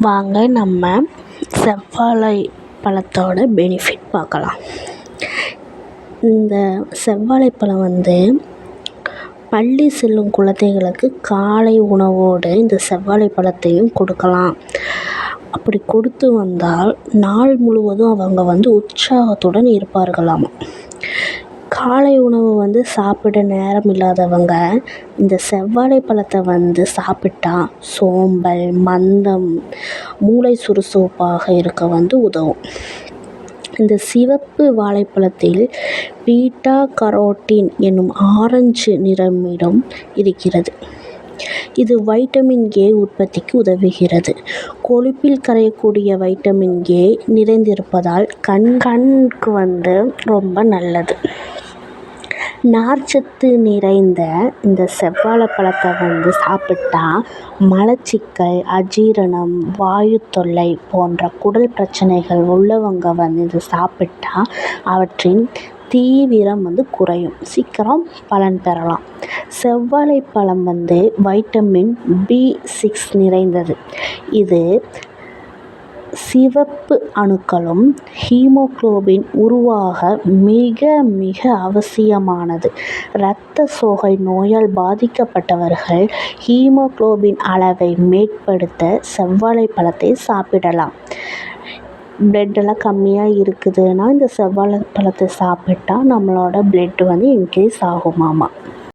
வாங்க நம்ம செவ்வாழை பழத்தோட பெனிஃபிட் பார்க்கலாம். இந்த செவ்வாழைப்பழம் வந்து பள்ளி செல்லும் குழந்தைகளுக்கு காலை உணவோடு இந்த செவ்வாழை பழத்தையும் கொடுக்கலாம். அப்படி கொடுத்து வந்தால் நாள் முழுவதும் அவங்க வந்து உற்சாகத்துடன் இருப்பார்களாம். காலை உணவு வந்து சாப்பிட நேரம் இல்லாதவங்க இந்த செவ்வாழை பழத்தை வந்து சாப்பிட்டா சோம்பல் மந்தம் மூளை சுறுசுறுப்பாக இருக்க வந்து உதவும். இந்த சிவப்பு வாழைப்பழத்தில் பீட்டா கரோட்டின் என்னும் ஆரஞ்சு நிறமிடம் இருக்கிறது. இது வைட்டமின் ஏ உற்பத்திக்கு உதவுகிறது. கொழுப்பில் கரையக்கூடிய வைட்டமின் ஏ நிறைந்திருப்பதால் கண் கண்ணுக்கு வந்து ரொம்ப நல்லது. நார்ச்சத்து நிறைந்த இந்த செவ்வாழை பழத்தை வந்து சாப்பிட்டா மலச்சிக்கல் அஜீரணம் வாயு தொல்லை போன்ற குடல் பிரச்சனைகள் உள்ளவங்க வந்து இது சாப்பிட்டா அவற்றின் தீவிரம் வந்து குறையும். சீக்கிரம் பலன் பெறலாம். செவ்வாழை பழம் வந்து வைட்டமின் பி சிக்ஸ் நிறைந்தது. இது சிவப்பு அணுக்களும் ஹீமோகுளோபின் உருவாக மிக மிக அவசியமானது. இரத்த சோகை நோயால் பாதிக்கப்பட்டவர்கள் ஹீமோகுளோபின் அளவை மேம்படுத்த செவ்வாழை பழத்தை சாப்பிடலாம். பிளட்டெல்லாம் கம்மியாக இருக்குதுன்னா இந்த செவ்வாழை பழத்தை சாப்பிட்டா நம்மளோட பிளட் வந்து இன்க்ரீஸ் ஆகுமாமா